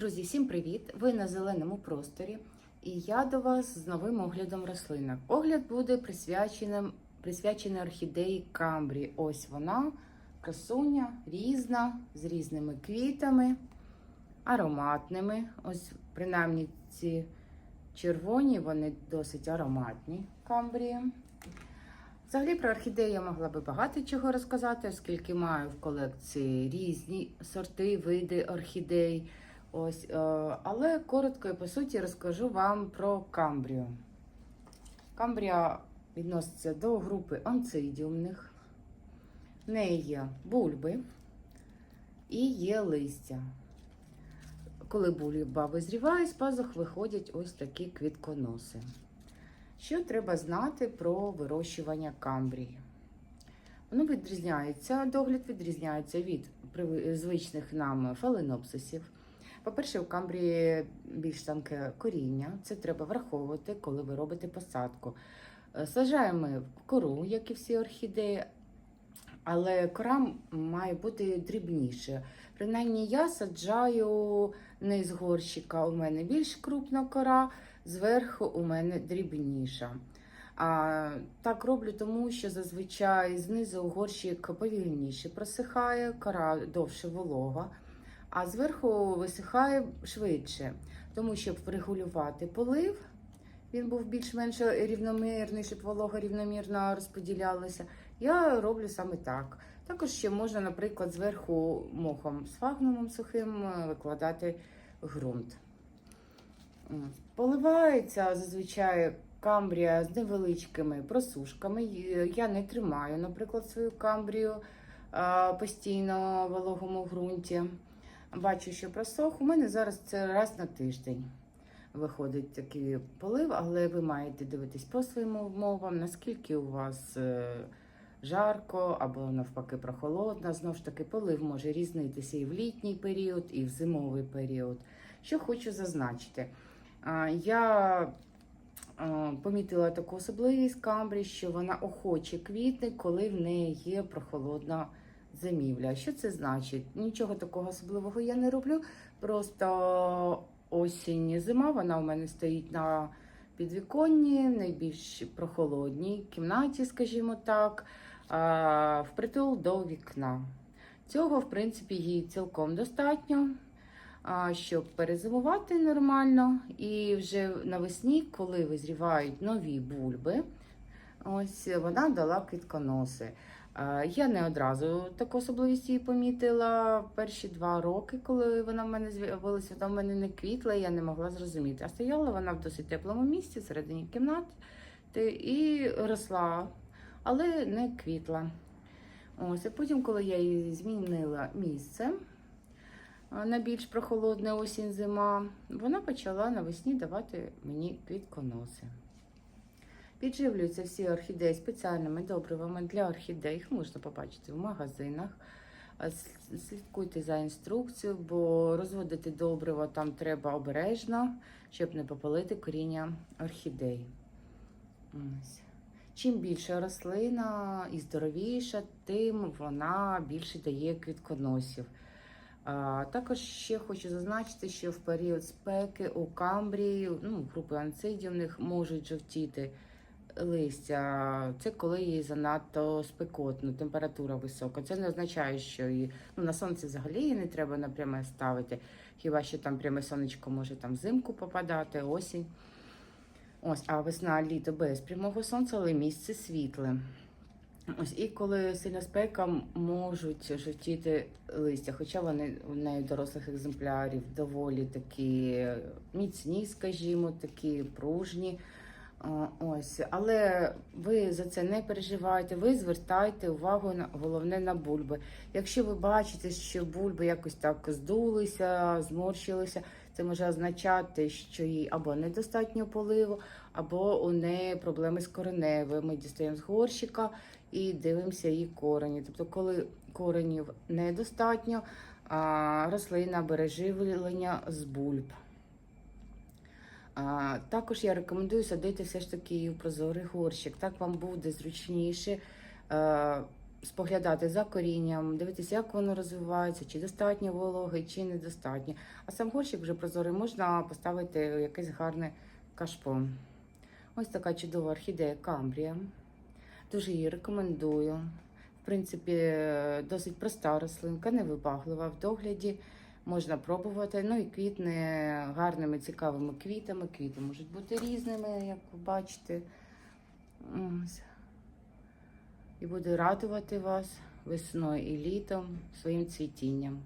Друзі, всім привіт! Ви на зеленому просторі, і я до вас з новим оглядом рослинок. Огляд буде присвячений, присвячений орхідеї Камбрі. Ось вона, красуня, різна, з різними квітами, ароматними. Ось, принаймні, ці червоні, вони досить ароматні камбрії. Взагалі про орхідеї я могла би багато чого розказати, оскільки маю в колекції різні сорти, види орхідей. Ось, е, але коротко і по суті розкажу вам про камбрію. Камбрія відноситься до групи онцидіумних. В неї є бульби і є листя. Коли бульба визріває, з пазух виходять ось такі квітконоси. Що треба знати про вирощування камбрії? Воно відрізняється, догляд відрізняється від звичних нам фаленопсисів. По-перше, у камбрії більш тонке коріння. Це треба враховувати, коли ви робите посадку. Е, в кору, як і всі орхідеї, але кора має бути дрібніше. Принаймні, я саджаю не з горщика, у мене більш крупна кора, зверху у мене дрібніша. А, так роблю, тому що зазвичай знизу горщик повільніше просихає, кора довше волога, а зверху висихає швидше. Тому щоб врегулювати полив, він був більш-менш рівномірний, щоб волога рівномірно розподілялася. Я роблю саме так. Також ще можна, наприклад, зверху мохом з фагнумом сухим е, викладати ґрунт. Поливається зазвичай камбрія з невеличкими просушками. Я не тримаю, наприклад, свою камбрію постійно в вологому ґрунті. Бачу, що просох. У мене зараз це раз на тиждень виходить такий полив, але ви маєте дивитись по своїм умовам, наскільки у вас е, жарко або навпаки прохолодно. Знову ж таки, полив може різнитися і в літній період, і в зимовий період. Що хочу зазначити. Я помітила таку особливість камбрі, що вона охоче квітне, коли в неї є прохолодна зимівля. Що це значить? Нічого такого особливого я не роблю. Просто осінь, зима, вона у мене стоїть на підвіконні, найбільш прохолодній кімнаті, скажімо так, впритул до вікна. Цього, в принципі, їй цілком достатньо щоб перезимувати нормально. І вже навесні, коли визрівають нові бульби, ось вона дала квітконоси. А, Я не одразу таку особливість її помітила перші два роки, коли вона в мене з'явилася, вона в мене не квітла, я не могла зрозуміти. А стояла вона в досить теплому місці, всередині кімнати, і росла, але не квітла. Ось, а потім, коли я їй змінила місце, на більш прохолодна осінь зима, вона почала навесні давати мені квітконоси. Підживлюються всі орхідеї спеціальними добривами для орхідей. Їх можна побачити в магазинах. Слідкуйте за інструкцією, бо розводити добриво там треба обережно, щоб не попалити коріння орхідей. Чим більша рослина і здоровіша, тим вона більше дає квітконосів. А, також ще хочу зазначити, що в період спеки у камбрії, ну, групи анцидіумних можуть жовтіти листя. Це коли їй занадто спекотно, температура висока. Це не означає, що її, ну, на сонце взагалі її не треба напряме ставити. Хіба що там пряме сонечко може там взимку попадати, осінь. Ось, а весна, літо без прямого сонця, але місце світле. Ось і коли сильна спека можуть жовтіти листя, хоча вони у неї дорослих екземплярів доволі такі міцні, скажімо, такі пружні. Ось, але ви за це не переживайте, ви звертайте увагу на головне на бульби. Якщо ви бачите, що бульби якось так здулися, зморщилися, це може означати, що їй або недостатньо поливу, або у неї проблеми з кореневою. Ми дістаємо з горщика і дивимося її корені. Тобто, коли коренів недостатньо, рослина бере живлення з бульб. А, також я рекомендую садити все ж таки в прозорий горщик. Так вам буде зручніше. Е, споглядати за корінням, дивитися, як воно розвивається, чи достатньо вологи, чи недостатньо. А сам горщик вже прозорий, можна поставити якесь гарне кашпо. Ось така чудова орхідея Камбрія. Дуже її рекомендую. В принципі, е, досить проста рослинка, невибаглива в догляді. Можна пробувати. Ну і квітне гарними, цікавими квітами. Квіти можуть бути різними, як ви бачите. І буде радувати вас весною і літом своїм цвітінням.